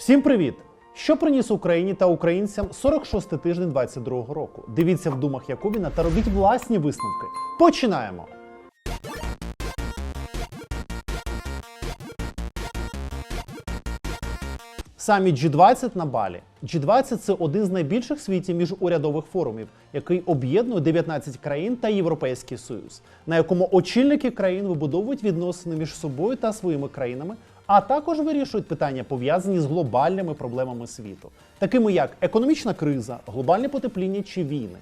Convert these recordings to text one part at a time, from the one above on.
Всім привіт! Що приніс Україні та українцям 46-й тиждень 22-го року? Дивіться в думах Якубіна та робіть власні висновки. Починаємо! Саміт G20 на Балі. G20 – це один з найбільших в світі міжурядових форумів, який об'єднує 19 країн та Європейський Союз, на якому очільники країн вибудовують відносини між собою та своїми країнами, а також вирішують питання, пов'язані з глобальними проблемами світу, такими як економічна криза, глобальне потепління чи війни.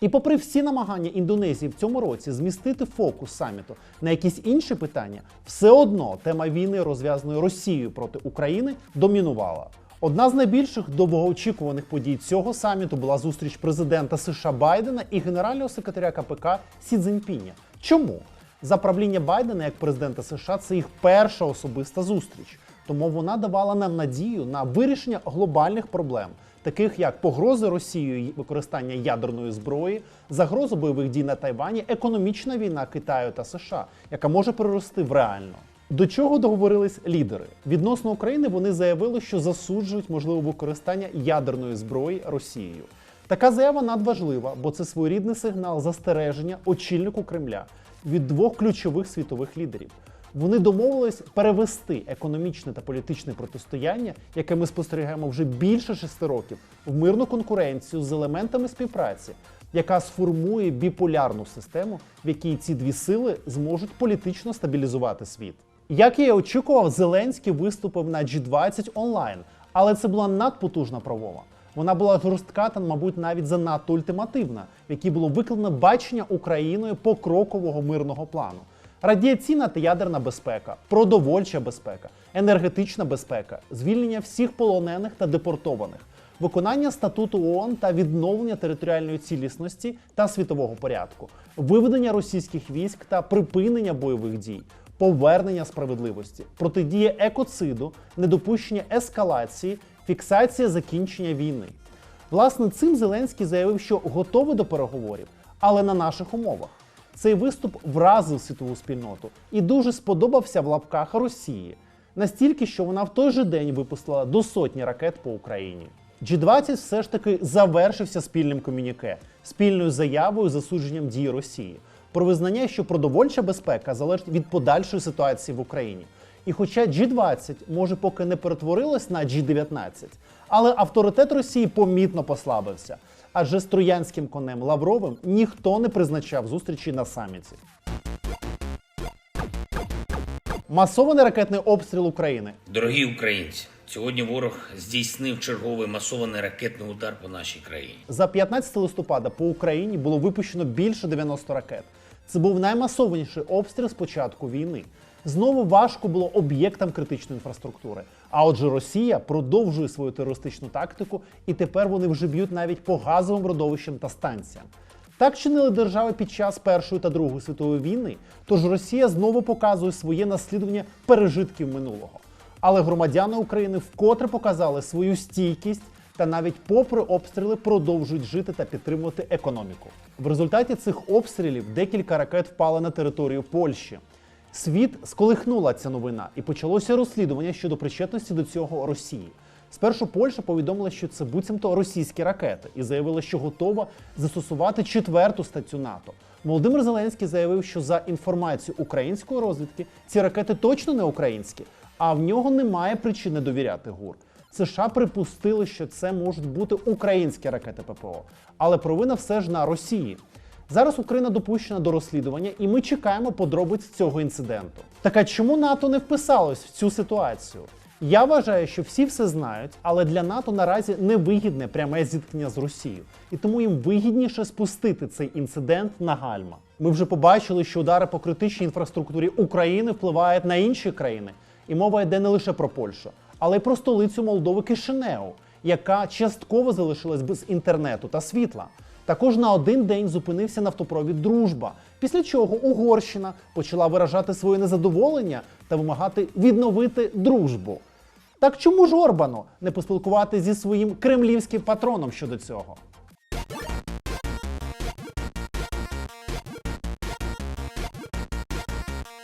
І попри всі намагання Індонезії в цьому році змістити фокус саміту на якісь інші питання, все одно тема війни, розв'язаної Росією проти України, домінувала. Одна з найбільших довгоочікуваних подій цього саміту була зустріч президента США Байдена і генерального секретаря КПК Сі Цзіньпіня. Чому? За правління Байдена як президента США це їх перша особиста зустріч. Тому вона давала нам надію на вирішення глобальних проблем, таких як погрози Росією використання ядерної зброї, загроза бойових дій на Тайвані, економічна війна Китаю та США, яка може перерости в реальну. До чого договорились лідери? Відносно України вони заявили, що засуджують можливе використання ядерної зброї Росією. Така заява надважлива, бо це своєрідний сигнал застереження очільнику Кремля від двох ключових світових лідерів. Вони домовились перевести економічне та політичне протистояння, яке ми спостерігаємо вже більше шести років, в мирну конкуренцію з елементами співпраці, яка сформує біполярну систему, в якій ці дві сили зможуть політично стабілізувати світ. Як я і очікував, Зеленський виступив на G20 онлайн, але це була надпотужна промова. Вона була жорстка та, мабуть, навіть занадто ультимативна, в якій було викладено бачення Україною покрокового мирного плану. Радіаційна та ядерна безпека, продовольча безпека, енергетична безпека, звільнення всіх полонених та депортованих, виконання статуту ООН та відновлення територіальної цілісності та світового порядку, виведення російських військ та припинення бойових дій, повернення справедливості, протидія екоциду, недопущення ескалації, фіксація закінчення війни. Власне, цим Зеленський заявив, що готовий до переговорів, але на наших умовах. Цей виступ вразив світову спільноту і дуже сподобався в лапках Росії, настільки, що вона в той же день випустила до сотні ракет по Україні. G20 все ж таки завершився спільним комюніке, спільною заявою засудженням дій Росії про визнання, що продовольча безпека залежить від подальшої ситуації в Україні. І хоча G20 може поки не перетворилось на G19, але авторитет Росії помітно послабився. Адже з троянським конем Лавровим ніхто не призначав зустрічі на саміті. Масований ракетний обстріл України. Дорогі українці, сьогодні ворог здійснив черговий масований ракетний удар по нашій країні. За 15 листопада по Україні було випущено більше 90 ракет. Це був наймасованіший обстріл з початку війни. Знову важко було об'єктам критичної інфраструктури. А отже, Росія продовжує свою терористичну тактику, і тепер вони вже б'ють навіть по газовим родовищам та станціям. Так чинили держави під час Першої та Другої світової війни. Тож Росія знову показує своє наслідування пережитків минулого. Але громадяни України вкотре показали свою стійкість та навіть попри обстріли продовжують жити та підтримувати економіку. В результаті цих обстрілів декілька ракет впали на територію Польщі. Світ сколихнула ця новина і почалося розслідування щодо причетності до цього Росії. Спершу Польща повідомила, що це буцімто російські ракети, і заявила, що готова застосувати четверту статтю НАТО. Володимир Зеленський заявив, що за інформацією української розвідки ці ракети точно не українські, а в нього немає причини довіряти ГУР. США припустили, що це можуть бути українські ракети ППО, але провина все ж на Росії. Зараз Україна допущена до розслідування, і ми чекаємо подробиць цього інциденту. Так а чому НАТО не вписалось в цю ситуацію? Я вважаю, що всі все знають, але для НАТО наразі невигідне пряме зіткнення з Росією, і тому їм вигідніше спустити цей інцидент на гальма. Ми вже побачили, що удари по критичній інфраструктурі України впливають на інші країни, і мова йде не лише про Польщу, але й про столицю Молдови Кишинеу, яка частково залишилась без інтернету та світла. Також на один день зупинився нафтопровід Дружба, після чого Угорщина почала виражати своє незадоволення та вимагати відновити дружбу. Так чому ж Орбану не поспілкувати зі своїм кремлівським патроном щодо цього?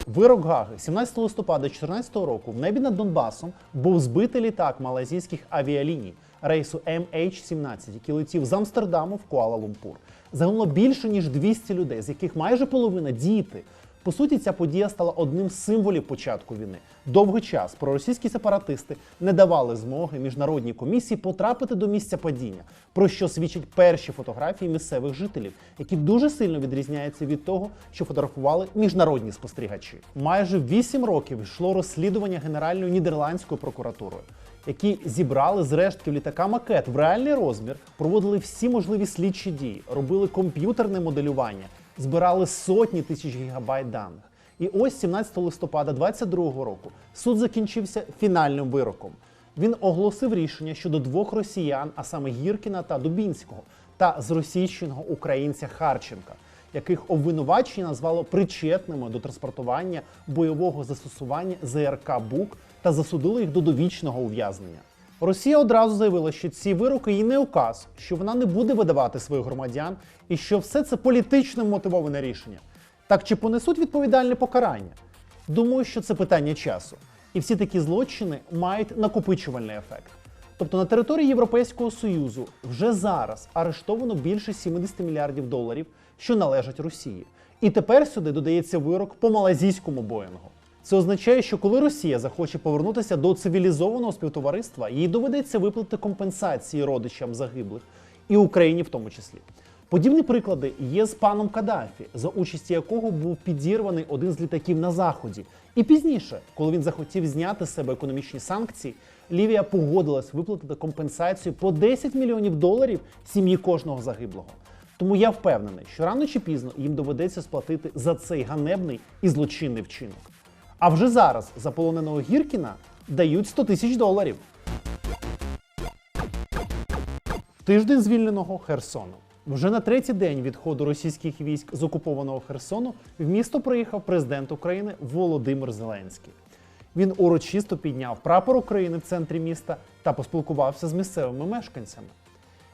Вирок Гаги 17 листопада 2014 року в небі над Донбасом був збитий літак малайзійських авіаліній рейсу MH17, який летів з Амстердаму в Куала-Лумпур. Загинуло більше ніж 200 людей, з яких майже половина діти. По суті, ця подія стала одним з символів початку війни. Довгий час проросійські сепаратисти не давали змоги міжнародній комісії потрапити до місця падіння, про що свідчать перші фотографії місцевих жителів, які дуже сильно відрізняються від того, що фотографували міжнародні спостерігачі. Майже 8 років йшло розслідування Генеральною нідерландською прокуратурою. Які зібрали з рештки літака макет в реальний розмір, проводили всі можливі слідчі дії, робили комп'ютерне моделювання, збирали сотні тисяч гігабайт даних. І ось 17 листопада 2022 року суд закінчився фінальним вироком. Він оголосив рішення щодо двох росіян, а саме Гіркіна та Дубінського, та зросійщеного українця Харченка, яких обвинувачення назвало причетними до транспортування бойового застосування ЗРК БУК та засудили їх до довічного ув'язнення. Росія одразу заявила, що ці вироки їй не указ, що вона не буде видавати своїх громадян, і що все це політично мотивоване рішення. Так чи понесуть відповідальне покарання? Думаю, що це питання часу. І всі такі злочини мають накопичувальний ефект. Тобто на території Європейського Союзу вже зараз арештовано більше 70 мільярдів доларів, що належать Росії. І тепер сюди додається вирок по малазійському Боїнгу. Це означає, що коли Росія захоче повернутися до цивілізованого співтовариства, їй доведеться виплатити компенсації родичам загиблих і Україні в тому числі. Подібні приклади є з паном Каддафі, за участі якого був підірваний один з літаків на заході. І пізніше, коли він захотів зняти з себе економічні санкції, Лівія погодилась виплатити компенсацію по 10 мільйонів доларів сім'ї кожного загиблого. Тому я впевнений, що рано чи пізно їм доведеться сплатити за цей ганебний і злочинний вчинок. А вже зараз за полоненого Гіркіна дають 100 тисяч доларів. Тиждень звільненого Херсону. Вже на третій день відходу російських військ з окупованого Херсону в місто приїхав президент України Володимир Зеленський. Він урочисто підняв прапор України в центрі міста та поспілкувався з місцевими мешканцями.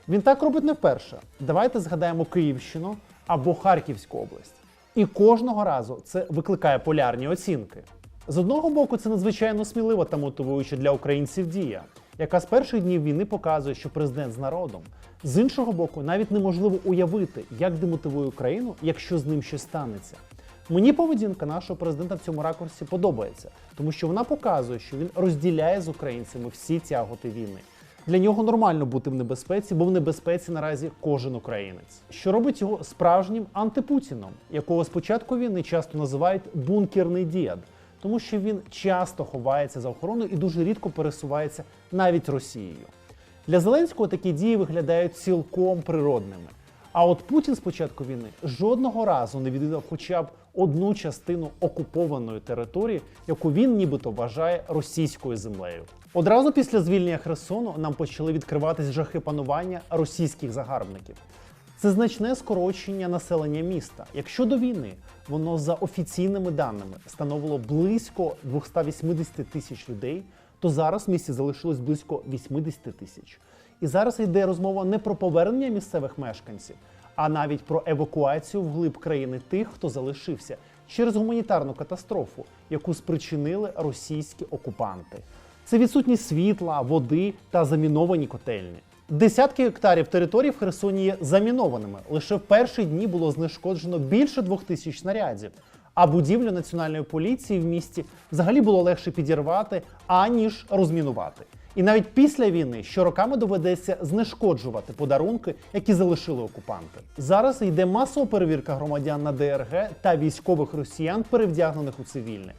Він так робить не вперше. Давайте згадаємо Київщину або Харківську область. І кожного разу це викликає полярні оцінки. З одного боку, це надзвичайно смілива та мотивуюча для українців дія, яка з перших днів війни показує, що президент з народом. З іншого боку, навіть неможливо уявити, як демотивує Україну, якщо з ним щось станеться. Мені поведінка нашого президента в цьому ракурсі подобається, тому що вона показує, що він розділяє з українцями всі тяготи війни. Для нього нормально бути в небезпеці, бо в небезпеці наразі кожен українець, що робить його справжнім антипутіном, якого з початку війни часто називають бункерний дід, тому що він часто ховається за охороною і дуже рідко пересувається навіть Росією. Для Зеленського такі дії виглядають цілком природними. А от Путін з початку війни жодного разу не відвідав хоча б одну частину окупованої території, яку він нібито вважає російською землею. Одразу після звільнення Херсону нам почали відкриватись жахи панування російських загарбників. Це значне скорочення населення міста. Якщо до війни воно за офіційними даними становило близько 280 тисяч людей, то зараз в місті залишилось близько 80 тисяч. І зараз йде розмова не про повернення місцевих мешканців, а навіть про евакуацію вглиб країни тих, хто залишився через гуманітарну катастрофу, яку спричинили російські окупанти. Це відсутність світла, води та заміновані котельні. Десятки гектарів території в Херсоні є замінованими. Лише в перші дні було знешкоджено більше двох тисяч снарядів. А будівлю національної поліції в місті взагалі було легше підірвати, аніж розмінувати. І навіть після війни щороками доведеться знешкоджувати подарунки, які залишили окупанти. Зараз йде масова перевірка громадян на ДРГ та військових росіян, перевдягнених у цивільне.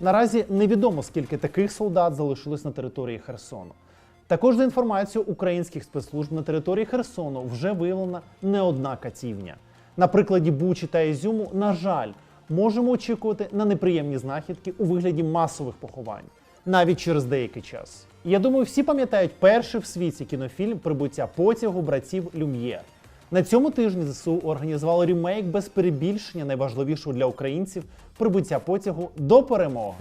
Наразі невідомо скільки таких солдат залишилось на території Херсону. Також за інформацією українських спецслужб на території Херсону вже виявлена не одна катівня. На прикладі Бучі та Ізюму, на жаль, можемо очікувати на неприємні знахідки у вигляді масових поховань, навіть через деякий час. Я думаю, всі пам'ятають перший в світі кінофільм Прибуття потягу братів Люм'єр. На цьому тижні ЗСУ організувало ремейк без перебільшення найважливішого для українців прибуття потягу до перемоги.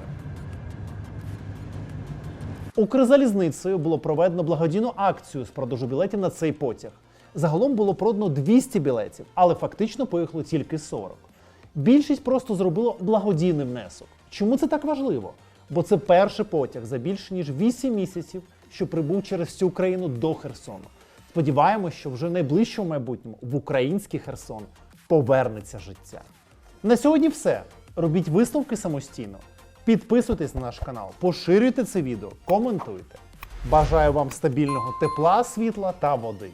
Укрзалізницею було проведено благодійну акцію з продажу білетів на цей потяг. Загалом було продано 200 білетів, але фактично поїхало тільки 40. Більшість просто зробило благодійний внесок. Чому це так важливо? Бо це перший потяг за більше ніж 8 місяців, що прибув через всю Україну до Херсону. Сподіваємось, що вже в найближчому майбутньому в український Херсон повернеться життя. На сьогодні все. Робіть висновки самостійно. Підписуйтесь на наш канал, поширюйте це відео, коментуйте. Бажаю вам стабільного тепла, світла та води.